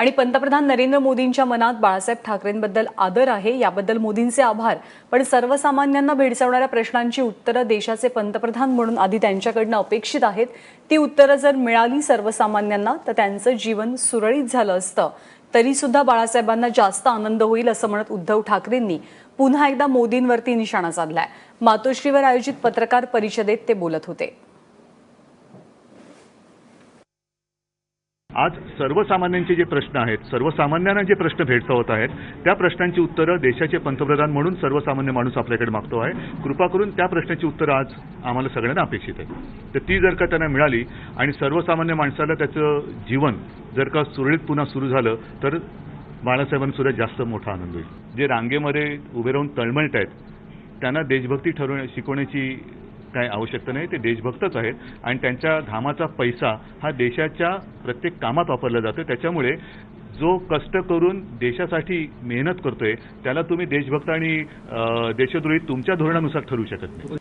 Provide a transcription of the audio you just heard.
आणि पंतप्रधान नरेंद्र मोदींच्या मनात बाळासाहेब ठाकरेंबद्दल आदर आहे याबद्दल मोदींचे आभार. पण सर्वसामान्यांना भेडसावणाऱ्या प्रश्नांची उत्तरं देशाचे पंतप्रधान म्हणून आधी त्यांच्याकडनं अपेक्षित आहेत. ती उत्तरं जर मिळाली सर्वसामान्यांना तर त्यांचं जीवन सुरळीत झालं असतं. तरी सुद्धा बाळासाहेबांना जास्त आनंद होईल असं म्हणत उद्धव ठाकरेंनी पुन्हा एकदा मोदींवरती निशाणा साधलाय. मातोश्रीवर आयोजित पत्रकार परिषदेत ते बोलत होते. आज सर्वसामान्यांचे जे प्रश्न आहेत सर्वसामान्यांना जे प्रश्न भेडसावत आहेत त्या प्रश्नांची उत्तरं देशाचे पंतप्रधान म्हणून सर्वसामान्य माणूस आपल्याकडे मागतो आहे. कृपा करून त्या प्रश्नाची उत्तरं आज आम्हाला सगळ्यांना अपेक्षित आहे तर ती जर का त्यांना मिळाली आणि सर्वसामान्य माणसाला त्याचं जीवन जर का सुरळीत पुन्हा सुरू झालं तर बाळासाहेबांसुद्धा जास्त मोठा आनंद होईल. जे रांगेमध्ये उभे राहून तळमळत आहेत त्यांना देशभक्ती ठरवण्या शिकवण्याची काय आवश्यकता नाही ते देशभक्तच आहेत. आणि त्यांच्या घामाचा पैसा हा देशाच्या प्रत्येक कामात वापरला जातो त्याच्यामुळे जो कष्ट करून देशासाठी मेहनत करतोय त्याला तुम्ही देशभक्त आणि देशद्रोही तुमच्या धोरणानुसार ठरवू शकत नाही.